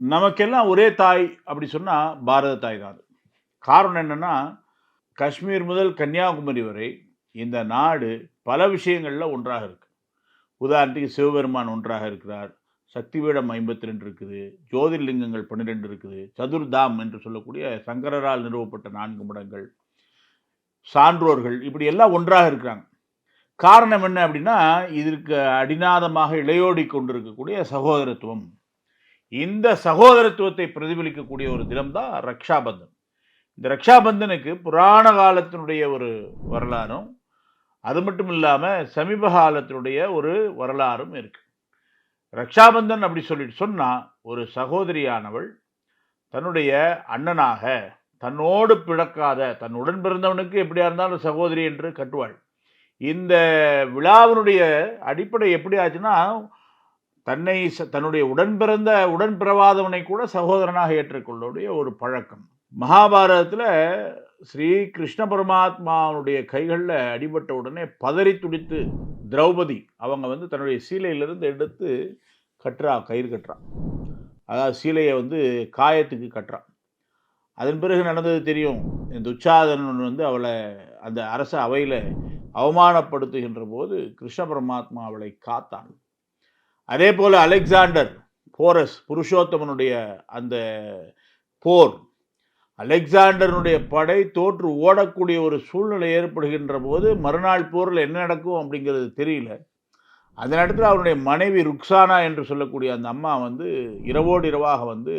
நமக்கெல்லாம் ஒரே தாய் அப்படி சொன்னால் பாரத தாய் தான் அது. காரணம் என்னென்னா காஷ்மீர் முதல் கன்னியாகுமரி வரை இந்த நாடு பல விஷயங்களில் ஒன்றாக இருக்குது உதாரணத்துக்கு சிவபெருமான் ஒன்றாக இருக்கிறார் சக்திபீடம் ஐம்பத்தி ரெண்டு இருக்குது ஜோதிர்லிங்கங்கள் பன்னிரெண்டு இருக்குது சதுர்தாம் என்று சொல்லக்கூடிய சங்கரரால் நிறுவப்பட்ட நான்கு மடங்கள் சான்றோர்கள் இப்படி எல்லாம் ஒன்றாக இருக்கிறாங்க. காரணம் என்ன அப்படின்னா இதற்கு அடிநாதமாக இளையோடி கொண்டிருக்கக்கூடிய சகோதரத்துவம். இந்த சகோதரத்துவத்தை பிரதிபலிக்கக்கூடிய ஒரு தினம்தான் ரக்ஷாபந்தன். இந்த ரக்ஷாபந்தனுக்கு புராண காலத்தினுடைய ஒரு வரலாறும் அது மட்டும் இல்லாமல் சமீப காலத்தினுடைய ஒரு வரலாறும் இருக்கு. ரக்ஷாபந்தன் அப்படி சொல்லிட்டு சொன்னால் ஒரு சகோதரியானவள் தன்னுடைய அண்ணனாக தன்னோடு பிழக்காத தன் உடன் பிறந்தவனுக்கு எப்படியா இருந்தாலும் சகோதரி என்று கட்டுவாள். இந்த விழாவினுடைய அடிப்படை எப்படி ஆச்சுன்னா தன்னை ச- தன்னுடைய உடன்பிறந்த பிறந்த கூட சகோதரனாக ஏற்றுக்கொள்ளக்கூடிய ஒரு பழக்கம். மகாபாரதத்தில் ஸ்ரீ கிருஷ்ண பரமாத்மாவுடைய கைகளில் அடிபட்ட உடனே பதறி துடித்து திரௌபதி அவங்க வந்து தன்னுடைய சீலையிலிருந்து எடுத்து கட்டுறா கயிறு கட்டுறான் அதாவது சீலையை வந்து காயத்துக்கு கட்டுறான் அதன் பிறகு நடந்தது தெரியும் இந்த துச்சாதனன் வந்து அவளை அந்த அரச அவையில் அவமானப்படுத்துகின்ற போது கிருஷ்ண பரமாத்மா அவளை காத்தான் அதே போல் அலெக்சாண்டர் போரஸ் புருஷோத்தமனுடைய அந்த போர் அலெக்சாண்டருடைய படை தோற்று ஓடக்கூடிய ஒரு சூழ்நிலை ஏற்படுகின்ற போது மறுநாள் போரில் என்ன நடக்கும் அப்படிங்கிறது தெரியல. அந்த நேரத்தில் அவருடைய மனைவி ருக்ஸானா என்று சொல்லக்கூடிய அந்த அம்மா வந்து இரவோடு இரவாக வந்து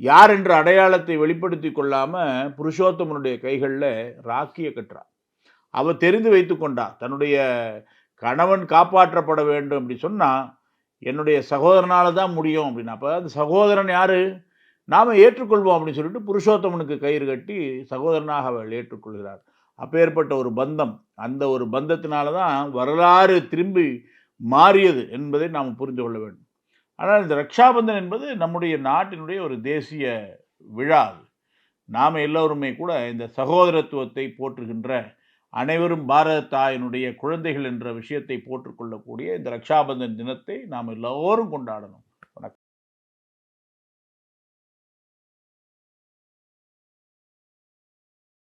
யார் என்ற அடையாளத்தை வெளிப்படுத்தி கொள்ளாமல் புருஷோத்தமனுடைய கைகளில் ராக்கியை கட்டுறா. அவள் தெரிந்து வைத்து கொண்டா தன்னுடைய கணவன் காப்பாற்றப்பட வேண்டும் அப்படி சொன்னால் என்னுடைய சகோதரனால தான் முடியும் அப்படின்னு அப்போ அந்த சகோதரன் யார்? நாம் ஏற்றுக்கொள்வோம் அப்படின்னு சொல்லிட்டு புருஷோத்தமனுக்கு கயிறு கட்டி சகோதரனாக அவள் ஏற்றுக்கொள்கிறார் அப்பேற்பட்ட ஒரு பந்தம் அந்த ஒரு பந்தத்தினால தான் வரலாறு திரும்பி மாறியது என்பதை நாம் புரிந்து கொள்ள வேண்டும். ஆனால் இந்த ரக்ஷாபந்தன் என்பது நம்முடைய நாட்டினுடைய ஒரு தேசிய விழா அது. நாம் எல்லோருமே கூட இந்த சகோதரத்துவத்தை போற்றுகின்ற அனைவரும் பாரத தாயினுடைய குழந்தைகள் என்ற விஷயத்தை போற்றுக்கொள்ளக்கூடிய இந்த ரக்ஷாபந்தன் தினத்தை நாம் எல்லோரும் கொண்டாடணும்.